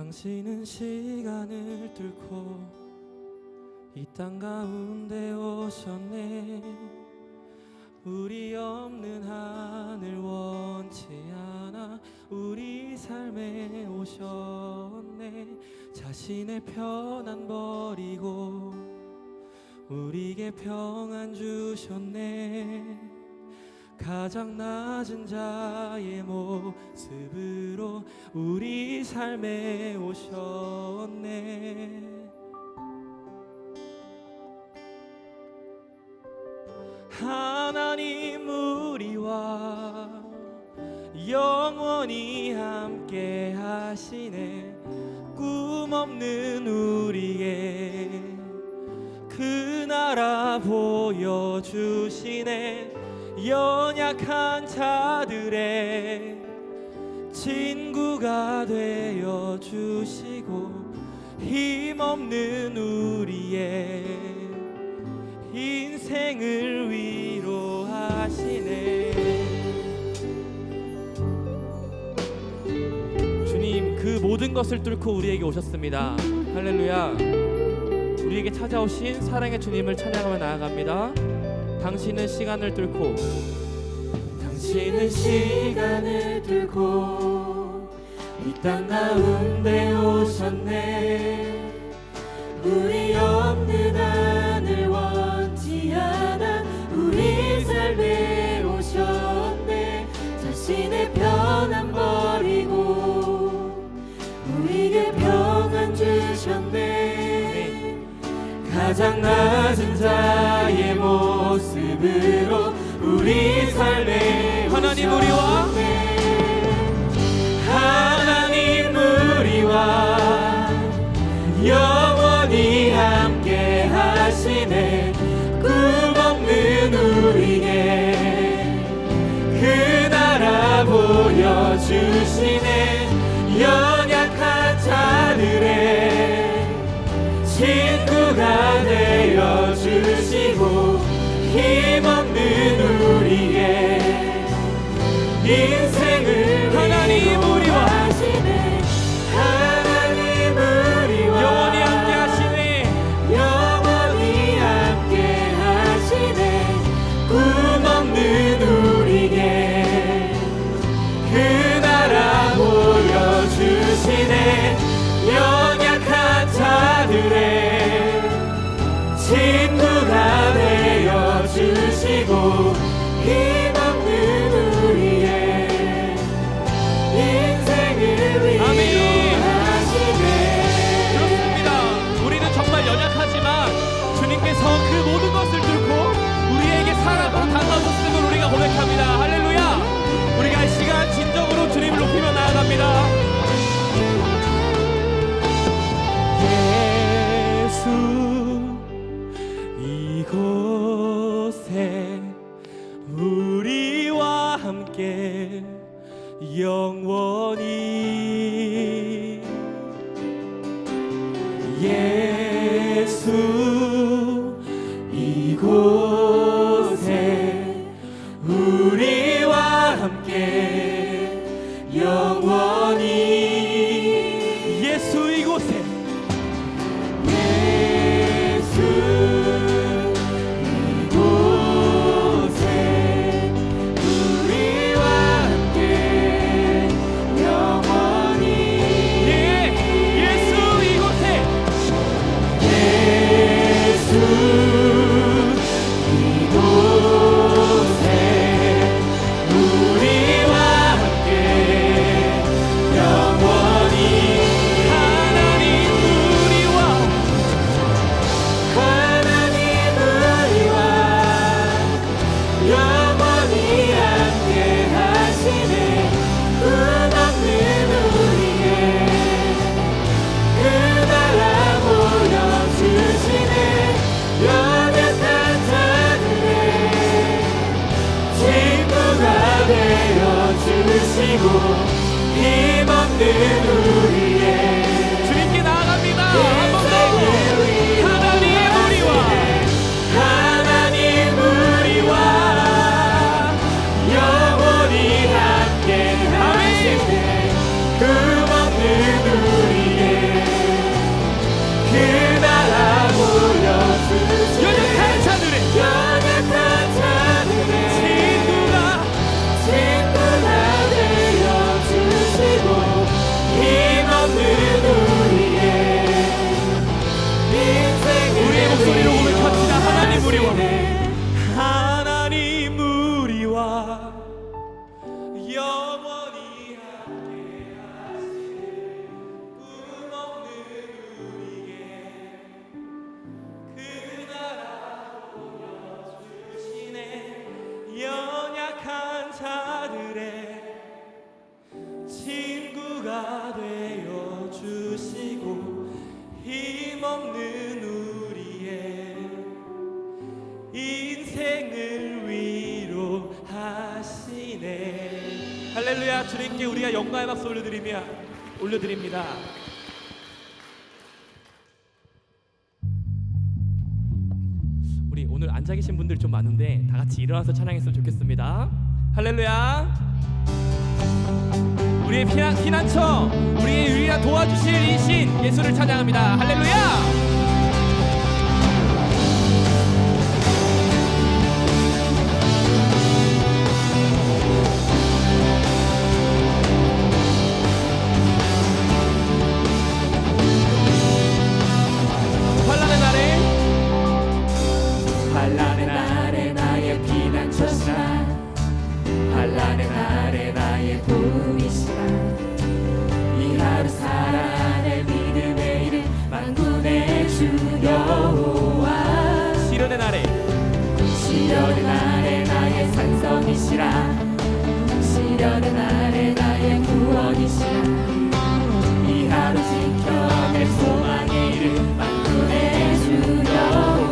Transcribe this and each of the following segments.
당신은 시간을 뚫고 이 땅 가운데 오셨네. 우리 없는 하늘 원치 않아 우리 삶에 오셨네. 자신의 편안 버리고 우리에게 평안 주셨네 가장 낮은 자의 모습으로 우리 삶에 오셨네. 하나님 우리와 영원히 함께 하시네. 꿈 없는 우리의 그 나라 보여주시네 연약한 자들의 친구가 되어 주시고 힘없는 우리의 인생을 위로하시네. 주님 그 모든 것을 뚫고 우리에게 오셨습니다. 할렐루야. 우리에게 찾아오신 사랑의 주님을 찬양하며 나아갑니다 당신은 시간을 뚫고. 당신은 시간을 뚫고 이 땅 가운데 오셨네. 우리 없는 가장 낮은 자의 모습으로 우리 삶에 하나님 우리와? 하나님 우리와 영원히 함께 하시네. 꿈 없는 우리에게 그 나라 보여주시네. 연약한 자들의 친 구가 되어 주시고 힘없는 우리의 인생을 할렐루야 주님께 우리가 영광의 박수 올려드리며 올려드립니다. 우리 오늘 앉아 계신 분들 좀 많은데 다 같이 일어나서 찬양했으면 좋겠습니다. 할렐루야. 우리의 피난, 피난처, 우리의 유일한 도와주실 이신 예수를 찬양합니다. 할렐루야. 시려는 아래 나의 산성이시라. 시려는 아래 나의 구원이시라. 이 하루 지켜낼 소망의 이름 만들어내 주여.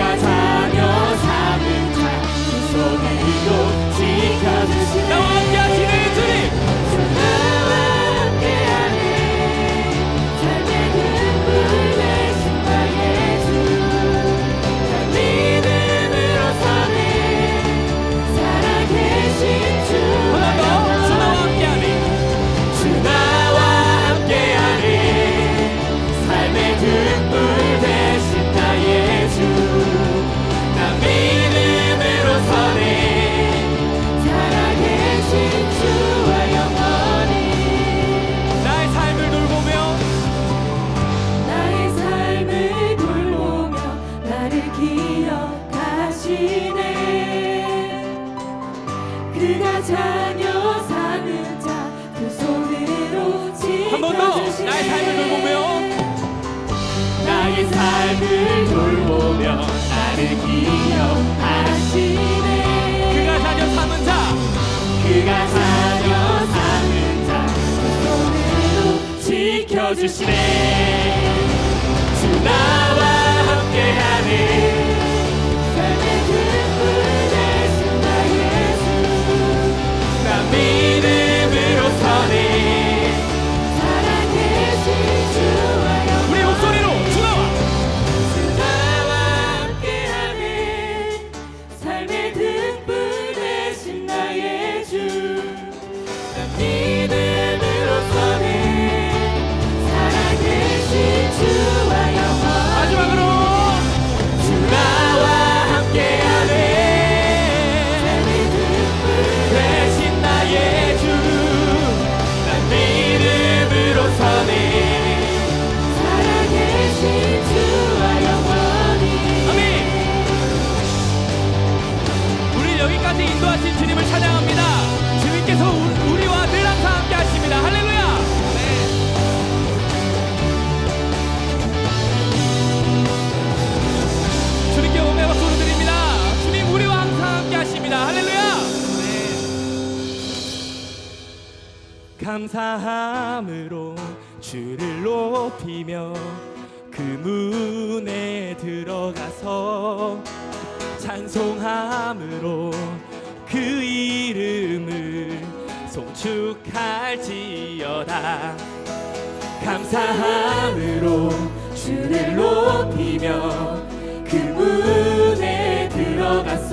ราชา 나의 삶을 돌보며 나의 삶을 돌보며 나를 기억하시네. 그가 자녀 삼은 자. 그가 자녀 삼은 자. 손으로 지켜주시네. 감사함으로 주를 높이며 그분에 들어가.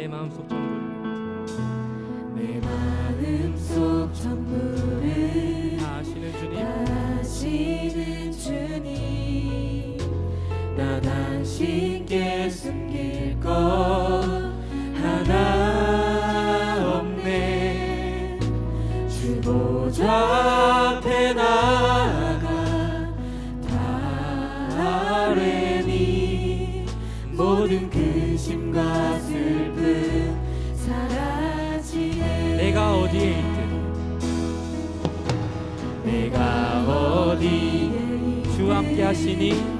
내 마음속 전부를. 내 마음속 전부를 다시는 주님. 다시는 주님. 나 당신께 숨 你。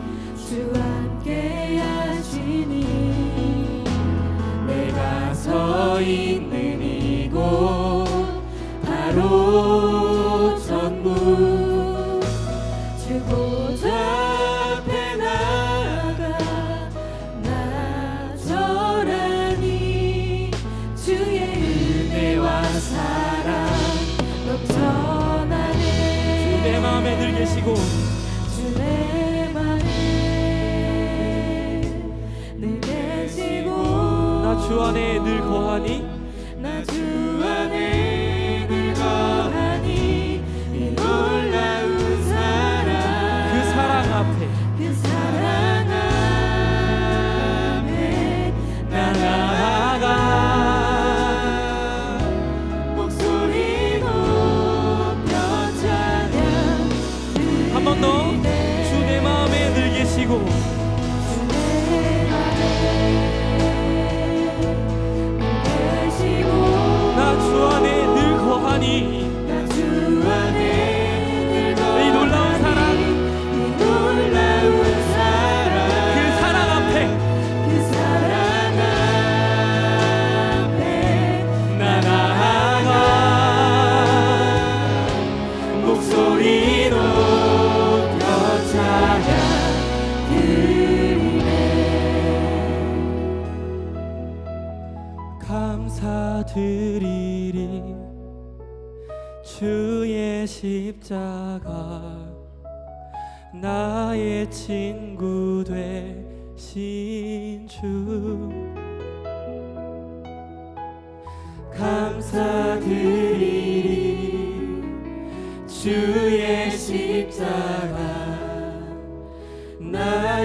주 안에 늘 거하니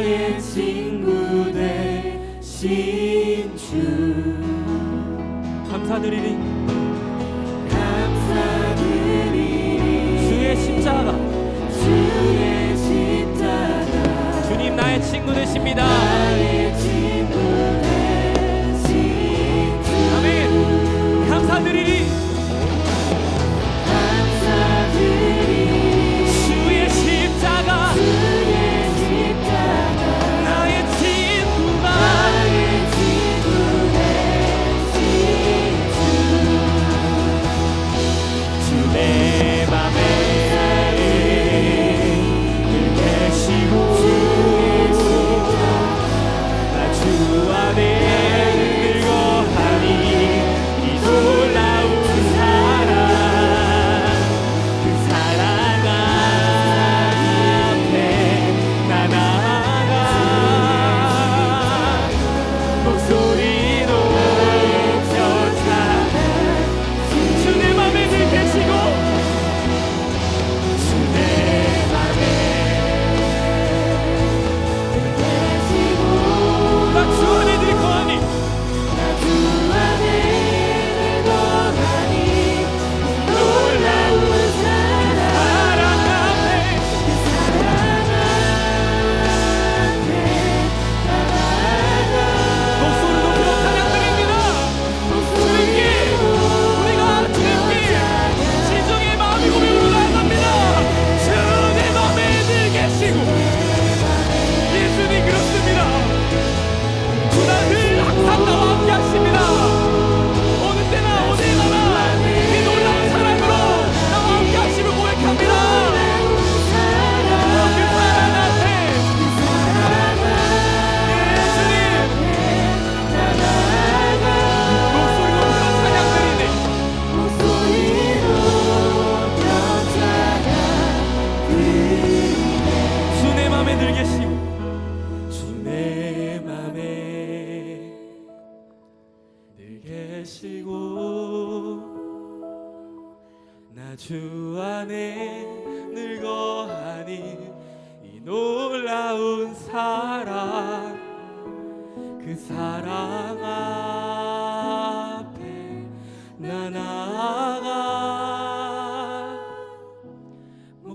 나의 친구 되신 주. 감사드리리. 감사드리리. 주의 십자가 주의 십자가. 주님 나의 친구 되십니다.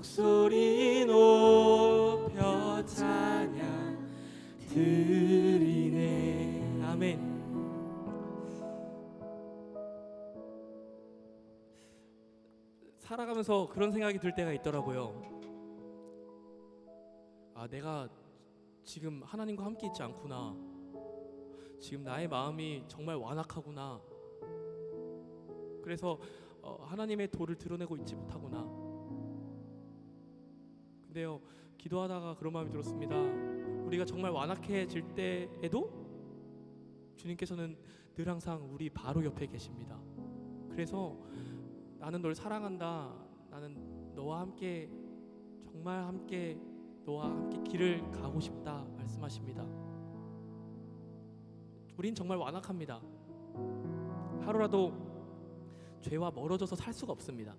목소리 높여 찬양 드리네. 아멘. 살아가면서 그런 생각이 들 때가 있더라고요. 아 내가 지금 하나님과 함께 있지 않구나. 지금 나의 마음이 정말 완악하구나. 그래서 어, 하나님의 도를 드러내고 있지 못하구나 근데요 기도하다가 그런 마음이 들었습니다. 우리가 정말 완악해질 때에도 주님께서는 늘 항상 우리 바로 옆에 계십니다. 그래서 나는 널 사랑한다. 나는 너와 함께 정말 함께 너와 함께 길을 가고 싶다 말씀하십니다. 우린 정말 완악합니다. 하루라도 죄와 멀어져서 살 수가 없습니다.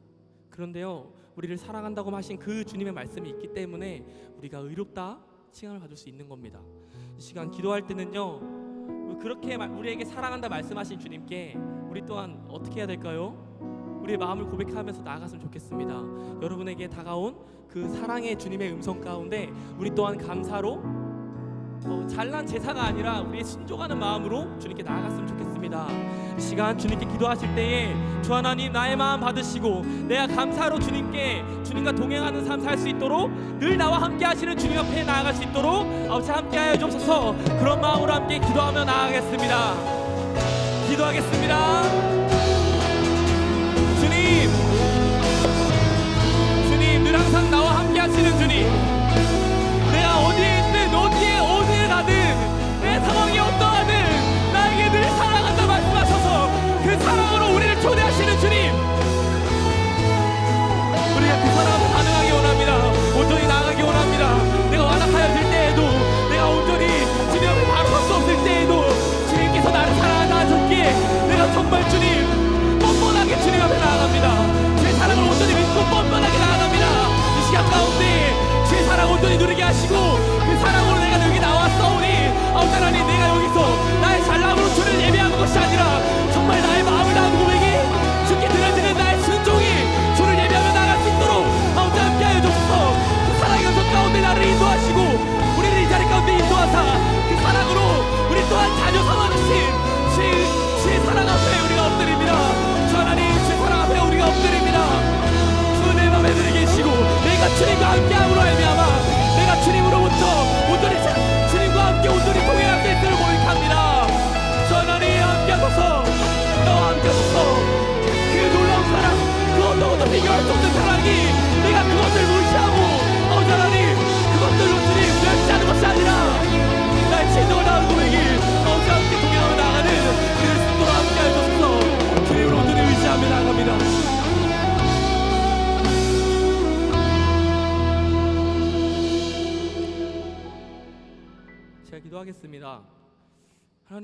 그런데요, 우리를 사랑한다고 하신 그 주님의 말씀이 있기 때문에 우리가 의롭다 칭함을 받을 수 있는 겁니다. 이 시간 기도할 때는요, 그렇게 마- 우리에게 사랑한다 말씀하신 주님께 우리 또한 어떻게 해야 될까요? 우리의 마음을 고백하면서 나아갔으면 좋겠습니다. 여러분에게 다가온 그 사랑의 주님의 음성 가운데 우리 또한 감사로 어, 잘난 제사가 아니라 우리의 순종하는 마음으로 주님께 나아갔으면 좋겠습니다. 이 시간 주님께 기도하실 때에 주 하나님 나의 마음 받으시고 내가 감사로 주님께 주님과 동행하는 삶 살 수 있도록 늘 나와 함께 하시는 주님 앞에 나아갈 수 있도록 아버지 함께 하여 주옵소서 그런 마음으로 함께 기도하며 나아가겠습니다. 기도하겠습니다. 주님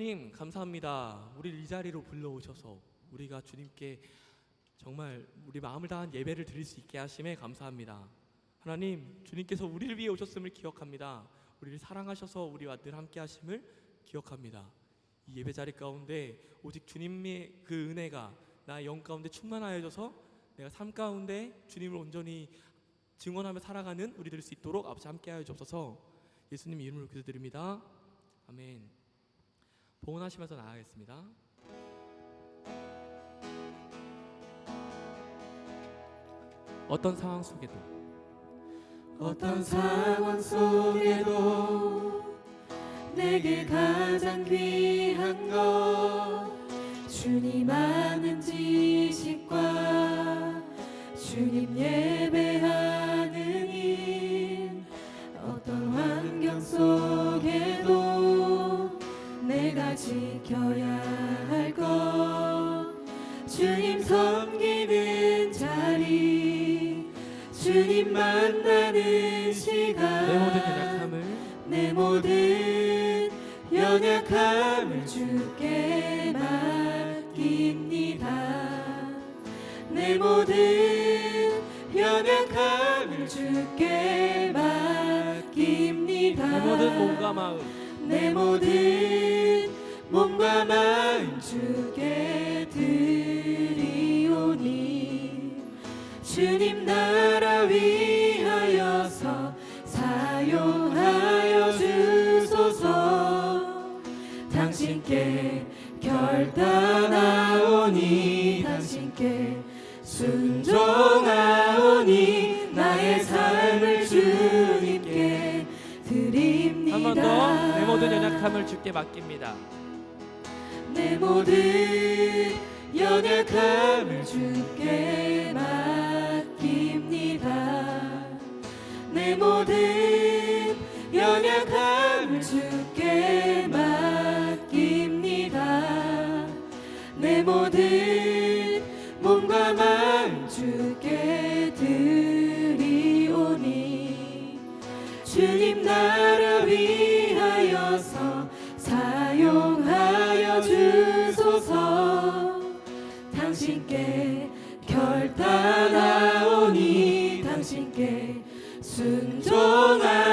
하나님 감사합니다. 우리를 이 자리로 불러오셔서 우리가 주님께 정말 우리 마음을 다한 예배를 드릴 수 있게 하심에 감사합니다. 하나님 주님께서 우리를 위해 오셨음을 기억합니다. 우리를 사랑하셔서 우리와 늘 함께 하심을 기억합니다. 이 예배 자리 가운데 오직 주님의 그 은혜가 나의 영 가운데 충만하여져서 내가 삶 가운데 주님을 온전히 증언하며 살아가는 우리 될수 있도록 아버지 함께 하여 주옵소서. 예수님 이름으로 기도드립니다. 아멘. 봉헌하시면서 나아가겠습니다. 어떤 상황 속에도 어떤 상황 속에도 내게 가장 귀한 것 주님 아는 지식과 주님 예배하는 일 어떤 환경 내가 지켜야 할 것. 주님 섬기는 자리 주님 만나는 시간. 내 모든 연약함을 내 모든 연약함을 주께 맡깁니다. 내 모든 연약함을 주께 맡깁니다. 내 모든 몸과 마음 내 모든 몸과 마음 주께 드리오니 주님 나라 위하여서 사용하여 주소서. 당신께 결단하오니 당신께 순종하오니 나의 삶을 주님께 드립니다. 한 번 더 내 모든 연약함을 주께 맡깁니다 내 모든 연약함을 주께 맡깁니다. 내 모든 연약함을 주께 맡깁니다. 내 모든 몸과 마음 주께 결단하오니 당신께 순종하